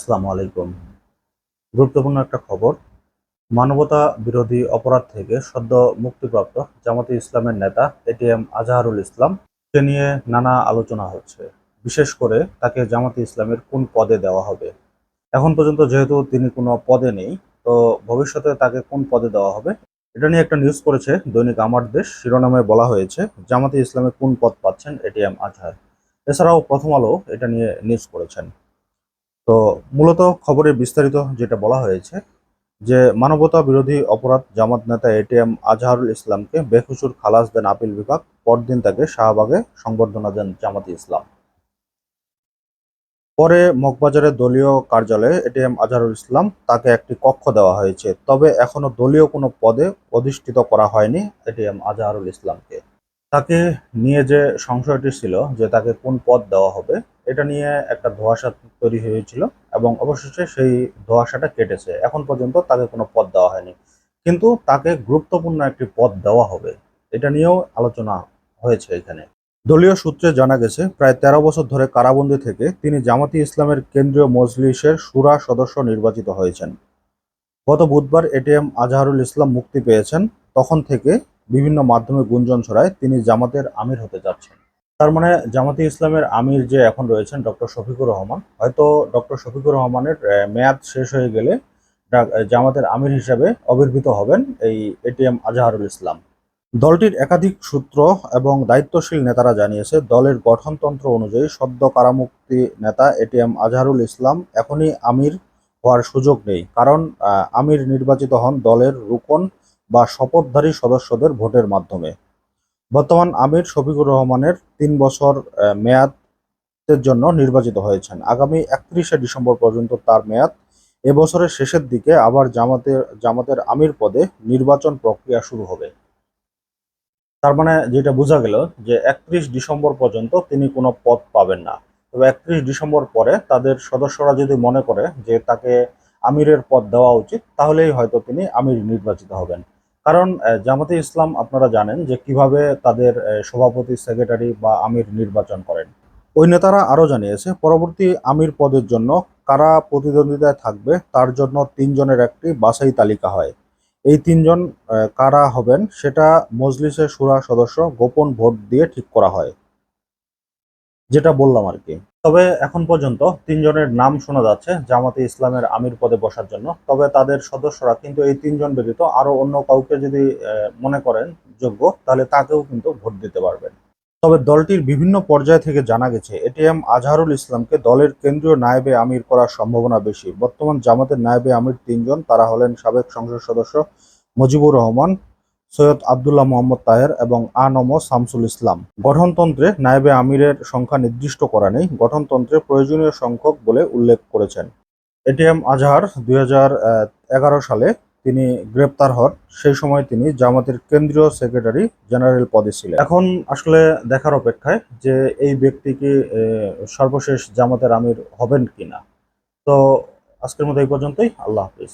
আসসালামু আলাইকুম। গুরুত্বপূর্ণ একটা খবর, মানবতা বিরোধী অপরাধ থেকে সদ্য মুক্তিপ্রাপ্ত জামাতে ইসলামের নেতা এটিএম আজহারুল ইসলাম কে নিয়ে নানা আলোচনা হচ্ছে। বিশেষ করে তাকে জামাতে ইসলামের কোন পদে দেওয়া হবে। এখন পর্যন্ত যেহেতু তিনি কোনো পদে নেই, তো ভবিষ্যতে তাকে কোন পদে দেওয়া হবে, এটা নিয়ে একটা নিউজ করেছে দৈনিক আমার দেশ, শিরোনামে বলা হয়েছে জামাতে ইসলামে কোন পদ পাচ্ছেন এটিএম আজহার। এছাড়াও প্রথম আলো এটা নিয়ে নিউজ করেছেন। তো মূলত খবরে বিস্তারিত যেটা বলা হয়েছে, যে মানবতা বিরোধী অপরাধ জামাত নেতা এটিএম আজহারুল ইসলামকে বেকসুর খালাস দেন আপিল বিভাগ, পরদিন তাকে শাহবাগে সংবর্ধনা দেন জামাতি ইসলাম। পরে মগবাজারের দলীয় কার্যালয়ে এটিএম আজহারুল ইসলাম তাকে একটি কক্ষ দেওয়া হয়েছে, তবে এখনও দলীয় কোনো পদে অধিষ্ঠিত করা হয়নি এটিএম আজহারুল ইসলামকে। তাকে নিয়ে যে সংশয়টি ছিল যে তাকে কোন পদ দেওয়া হবে, এটা নিয়ে একটা ধোঁয়াশা তৈরি হয়েছিল এবং অবশেষে সেই ধোঁয়াশাটা কেটেছে। এখন পর্যন্ত তাকে কোনো পদ দেওয়া হয়নি। কিন্তু তাকে গুরুত্বপূর্ণ একটি পদ দেওয়া হবে। এটা নিয়েও আলোচনা হয়েছে এখানে। দলীয় সূত্রে জানা গেছে, প্রায় তেরো বছর ধরে কারাবন্দি থেকে তিনি জামাতি ইসলামের কেন্দ্রীয় মজলিসের সুরা সদস্য নির্বাচিত হয়েছেন। গত বুধবার এটিএম আজহারুল ইসলাম মুক্তি পেয়েছেন। তখন থেকে বিভিন্ন মাধ্যমে গুঞ্জন ছড়ায় তিনি জামাতের আমির হতে যাচ্ছেন। তার মানে জামাতি ইসলামের আমির যে এখন রয়েছেন ডক্টর শফিকুর রহমান, হয়তো ডক্টর শফিকুর রহমানের মেয়াদ শেষ হয়ে গেলে জামাতের আমির হিসাবে আবির্ভূত হবেন এই এটিএম আজহারুল ইসলাম। দলটির একাধিক সূত্র এবং দায়িত্বশীল নেতারা জানিয়েছে, দলের গঠনতন্ত্র অনুযায়ী সদ্য কারামুক্তি নেতা এটিএম আজহারুল ইসলাম এখনই আমির হওয়ার সুযোগ নেই। কারণ আমির নির্বাচিত হন দলের রুকন বা শপথধারী সদস্যদের ভোটের মাধ্যমে। বর্তমান আমির শফিকুর রহমানের তিন বছর মেয়াদের জন্য নির্বাচিত হয়েছেন। আগামী একত্রিশে ডিসেম্বর পর্যন্ত তার মেয়াদ এবছরের শেষের দিকে আবার জামাতের জামাতের আমির পদে নির্বাচন প্রক্রিয়া শুরু হবে। তার মানে যেটা বোঝা গেল যে একত্রিশ ডিসেম্বর পর্যন্ত তিনি কোনো পদ পাবেন না। তবে একত্রিশ ডিসেম্বর পরে তাদের সদস্যরা যদি মনে করে যে তাকে আমিরের পদ দেওয়া উচিত, তাহলেই হয়তো তিনি আমির নির্বাচিত হবেন। কারণ জামাতে ইসলাম আপনারা জানেন যে কীভাবে তাদের সভাপতি, সেক্রেটারি বা আমির নির্বাচন করেন। ওই নেতারা আরও জানিয়েছে, পরবর্তী আমির পদের জন্য কারা প্রতিদ্বন্দ্বিতায় থাকবে তার জন্য তিনজনের একটি বাছাই তালিকা হয়। এই তিনজন কারা হবেন সেটা মজলিসের সুরা সদস্য গোপন ভোট দিয়ে ঠিক করা হয়। যেটা বললাম আর কি। তবে এখন পর্যন্ত তিনজনের নাম শোনা যাচ্ছে জামাতে ইসলামের আমির পদে বসার জন্য। তবে তাদের সদস্যরা কিন্তু এই তিনজন ব্যতীত আরও অন্য কাউকে যদি মনে করেন যোগ্য, তাহলে তাকেও কিন্তু ভোট দিতে পারবেন। তবে দলটির বিভিন্ন পর্যায় থেকে জানা গেছে এটিএম আজহারুল ইসলামকে দলের কেন্দ্রীয় নায়েবে আমির করার সম্ভাবনা বেশি। বর্তমান জামাতের নায়েবে আমির তিনজন, তারা হলেন সাবেক সংসদ সদস্য মুজিবুর রহমান সৈয়দ আবদুল্লাহ মোহাম্মদ তাহের এবং আনম শামসুল ইসলাম। গঠনতন্ত্রে নায়েবে আমিরের সংখ্যা নির্দিষ্ট করা নেই, গঠনতন্ত্রে প্রয়োজনীয় সংখ্যক বলে উল্লেখ করেছেন। এটিএম আজহার দুই হাজার এগারো সালে তিনি গ্রেপ্তার হন, সেই সময় তিনি জামাতের কেন্দ্রীয় সেক্রেটারি জেনারেল পদে ছিলেন। এখন আসলে দেখার অপেক্ষায় যে এই ব্যক্তি কি সর্বশেষ জামাতের আমির হবেন কিনা। তো আজকের মতো এই পর্যন্তই, আল্লাহ হাফিজ।